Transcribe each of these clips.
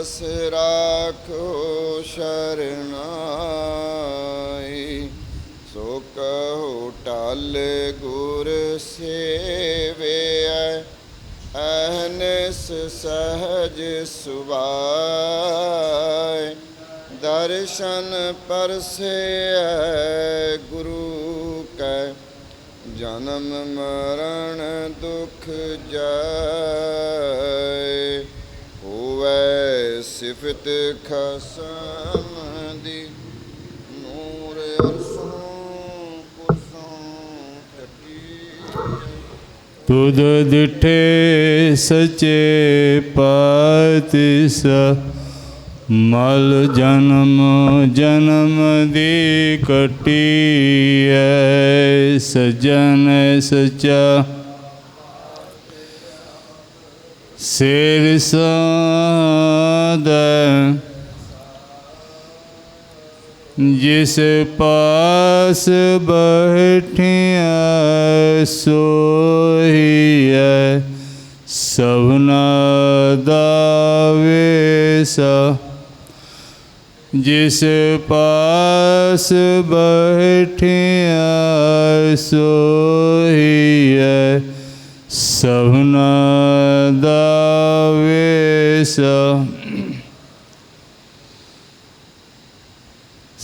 ਦਾਸ ਰਾਖੋ ਸ਼ਰਨਾਈ। ਸੋ ਕਹੋ ਟਲ ਗੁਰ ਸੇਵਿਐ, ਅਹਨਸ ਸਹਜ ਸੁਭਾਇ। ਦਰਸ਼ਨ ਪਰਸੈ ਗੁਰੂ ਕੈ, ਜਨਮ ਮਰਨ ਦੁਖ ਜਾਏ ਸਿਫਤ ਖਸਮ ਦੀ ਨੂਰ ਅਰਸੋਂ ਕੁਰਸੋਂ ਟਕੀ ਤੁਧ ਦਿਠੇ ਸਚੇ ਪਾਤਿਸ ਮਲ ਜਨਮ ਜਨਮ ਦੀ ਕਟੀ ਐ ਸਜਨ ਸਚਾ। ਸਿਰ नाद जिस पास बैठिया सोहिया सवना दावे जिस पास बैठिया सोहिया सवना दावे सा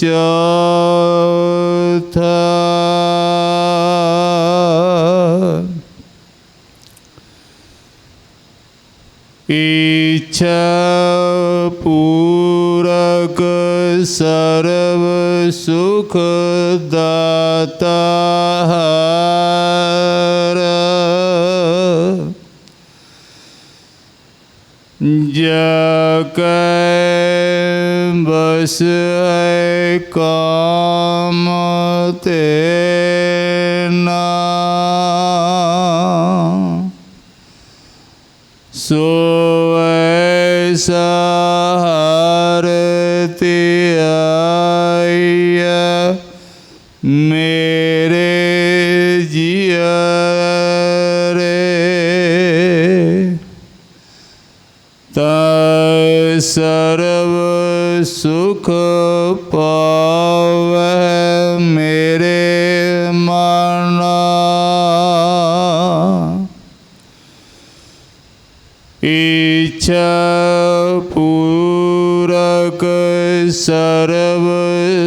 ਚੌਥਾ ਇੱਛਾ ਪੂਰਕ ਸਰਬ ਸੁਖ ਦਾਤਾ ਹਰ ਜਾ ਬਸ ਕਾਮ ਤੇ ਨਾ। ਸੋ ਐਸਾ ਤੇ ਆਇਆ ਮੇਰੇ ਜੀਆ ਰੇ ਤਾ ਸਰਬ ਸੁਖ ਪਾਵੈ ਇੱਛਾ ਪੂਰਕ ਸਰਬ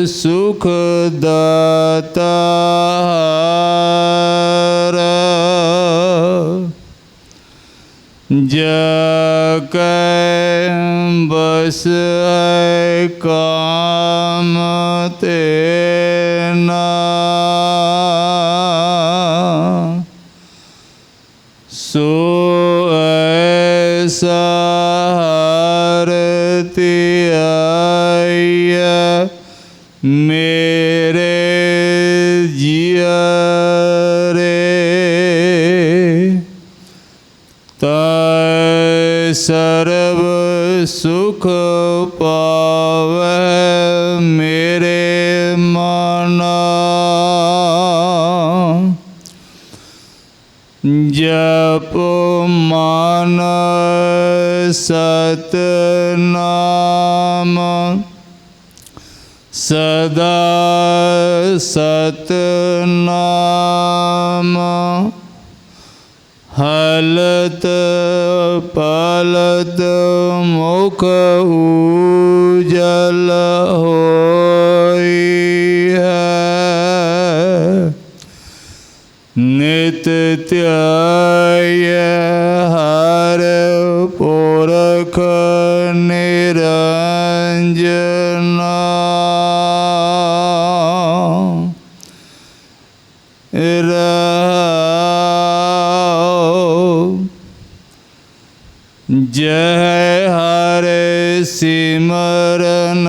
ਸੁਖ ਦਾਤਾ ਹਰ ਬਸ ਕਾਮ ਤੇ ਨਾ ਐਸਾ ਹਰ ਮੇਰੇ ਜੀਆ ਰੇ ਤਾ ਸਰਬ ਸੁਖ ਪਾਵੈ ਮੇਰੇ ਮਨਾ। ਜਪ ਮਨ ਸਤ ਨਾਮ ਸਦਾ ਸਤ ਨਾਮ ਹਲਤ ਪਲਤ ਮੁਖ ਉਜਲ ਹੋਈ ਹੈ। ਨਿਤ ਧਿਆਇ ਜੈ ਹਰ ਸਿਮਰਨ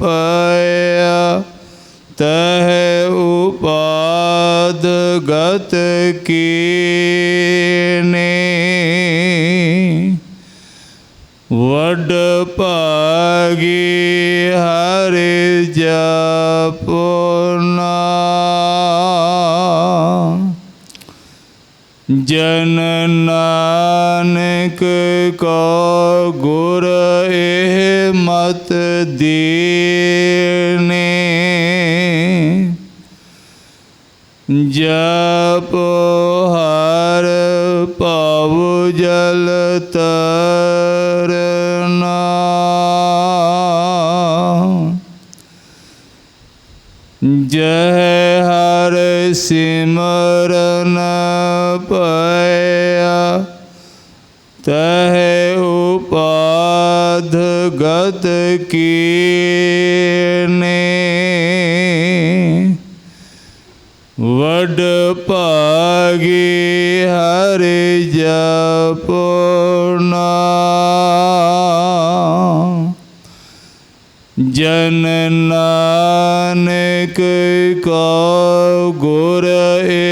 ਪਾਇਆ ਤਹ ਉਪਾਦ ਗਤ ਕੀਨੇ। ਜਨ ਨਾਨਕ ਕੋ ਗੁਰ ਇਹ ਮਤ ਦੀਨੇ। ਜਪ ਹਰ ਭਵ ਜਲ ਤਰਨਾ ਪਇਆ। ਤਹ ਉਪਾਧ ਗਤ ਕੀਨੇ। ਵਡ ਭਾਗੀ ਹਰਿ ਜਪਨਾ। ਜਨ ਨਾਨਕ ਕੋ ਗੁਰ ਇਹ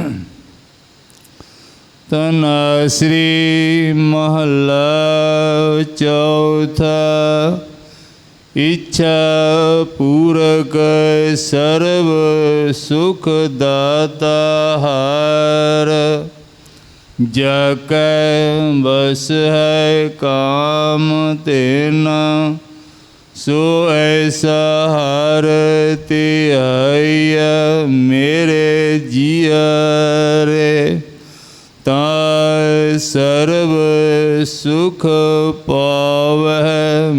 ਤਨ ਸ੍ਰੀ ਮਹੱਲਾ ਚੌਥਾ, ਇੱਛਾ ਪੂਰਕ ਸਰਬ ਸੁਖ ਦਾਤਾ ਹਰ। ਜਾ ਕੈ ਬਸ ਹੈ ਕਾਮ ਤੇਨਾ ਸੋ ਐਸਾ ਹਰ ਧਿਆਇਆ ਮੇਰੇ ਜੀਆ ਰੇ। ਸਰਬ ਸੁਖ ਪਾਵੈ